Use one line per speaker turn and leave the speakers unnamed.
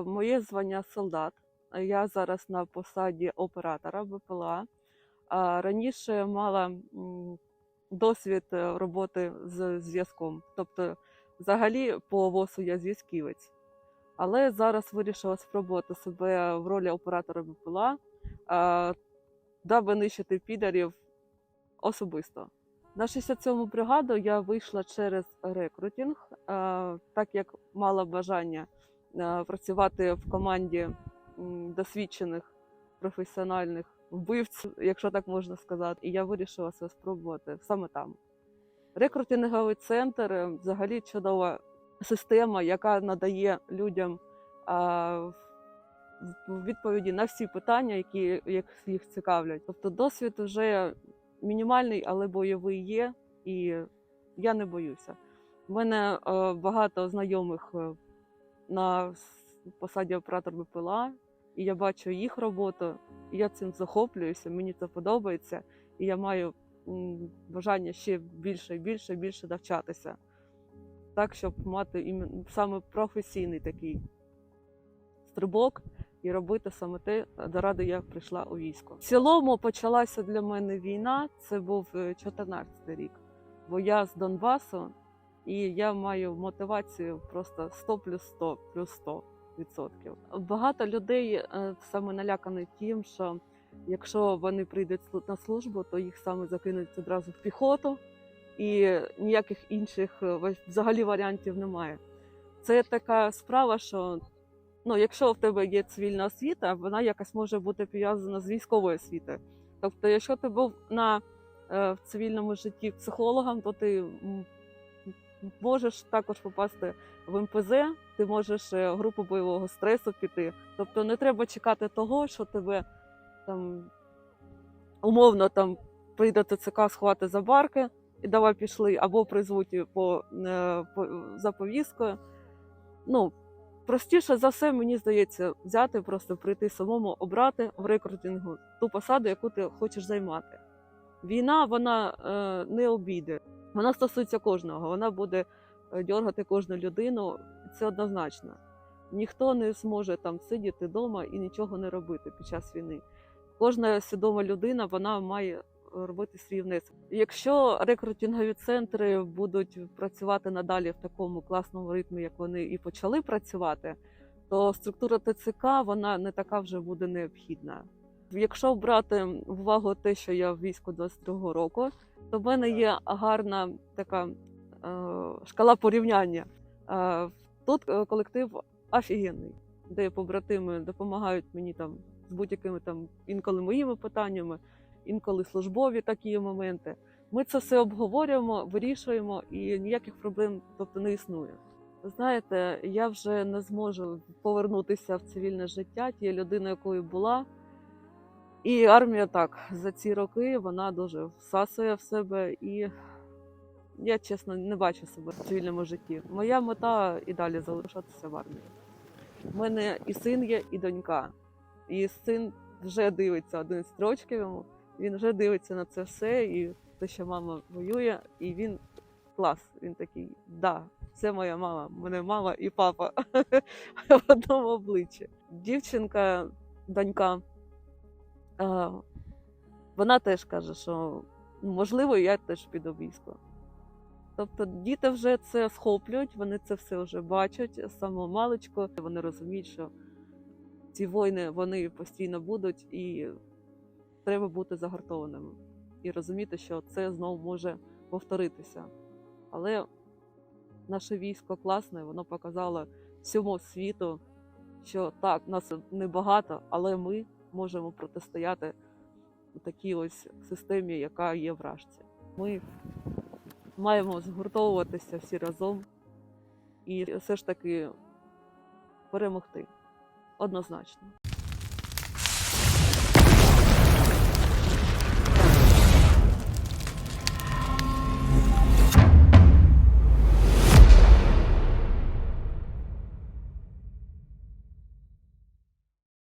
Моє звання солдат. Я зараз на посаді оператора БПЛА. Раніше мала досвід е, роботи з зв'язком. Тобто, взагалі, по ВОСу я зв'язківець. Але зараз вирішила спробувати себе в ролі оператора БПЛА, даби нищити підарів особисто. На 67-му бригаду я вийшла через рекрутинг, так як мала бажання працювати в команді досвідчених професіональних вбивців, якщо так можна сказати. І я вирішила себе спробувати саме там. Рекрутинговий центр е, взагалі чудова система, яка надає людям відповіді на всі питання, які їх цікавлять. Тобто досвід вже мінімальний, але бойовий є, і я не боюся. У мене е, багато знайомих е, на посаді оператор БПЛА, і я бачу їх роботу, і я цим захоплююся, мені це подобається, і я маю бажання ще більше і більше більше навчатися. Так, щоб мати іменно саме професійний такий стрибок і робити саме те, заради я прийшла у військо. В цілому почалася для мене війна. Це був 14 рік, бо я з Донбасу, і я маю мотивацію просто 100 плюс 100 плюс 100 відсотків. Багато людей е, саме налякані тим, що якщо вони прийдуть на службу, то їх саме закинуть одразу в піхоту, і ніяких інших е, взагалі варіантів немає. Це така справа, що ну, якщо в тебе є цивільна освіта, вона якась може бути пов'язана з військовою освітою. Тобто, якщо ти був на е, в цивільному житті психологом, то ти можеш також попасти в МПЗ, ти можеш е, групу бойового стресу піти. Тобто не треба чекати того, що тебе там умовно там прийде ТЦК сховати за барки і давай пішли, або призвуть по, е, по за повісткою. Ну, простіше за все, мені здається, взяти, просто прийти самому, обрати в рекрутингу ту посаду, яку ти хочеш займати. Війна вона е, не обійде. Вона стосується кожного. Вона буде е, дьоргати кожну людину. Це однозначно. Ніхто не зможе там сидіти вдома і нічого не робити під час війни. Кожна свідома людина вона має робити свій внесок. Якщо рекрутингові центри будуть працювати надалі в такому класному ритмі, як вони і почали працювати, то структура ТЦК вона не така вже буде необхідна. Якщо брати в увагу те, що я в війську 22 року, то в мене є гарна така е, шкала порівняння. Е, тут е, колектив офігенний, де побратими допомагають мені там з будь-якими там інколи моїми питаннями, інколи службові такі моменти. Ми це все обговорюємо, вирішуємо, і ніяких проблем тобто не існує. Знаєте, я вже не зможу повернутися в цивільне життя тією людиною, якою була. І армія так за ці роки вона дуже всасує в себе, і я чесно не бачу себе в цивільному житті. Моя мета і далі залишатися в армії. У мене і син є, і донька. І син вже дивиться 11 років йому. Він вже дивиться на це все, і те, що мама воює, і він клас. Він такий, да, це моя мама, мене мама і папа в одному обличчі. Дівчинка, донька, е, вона теж каже, що «Ну, можливо, я теж піду військо. Тобто діти вже це схоплюють, вони це все вже бачать з самого маличку. Вони розуміють, що ці війни вони постійно будуть, і треба бути загартованими і розуміти, що це знову може повторитися. Але наше військо класне, воно показало всьому світу, що так, нас небагато, але ми можемо протистояти такій ось системі, яка є в Рашці. Ми маємо згуртовуватися всі разом і все ж таки перемогти однозначно.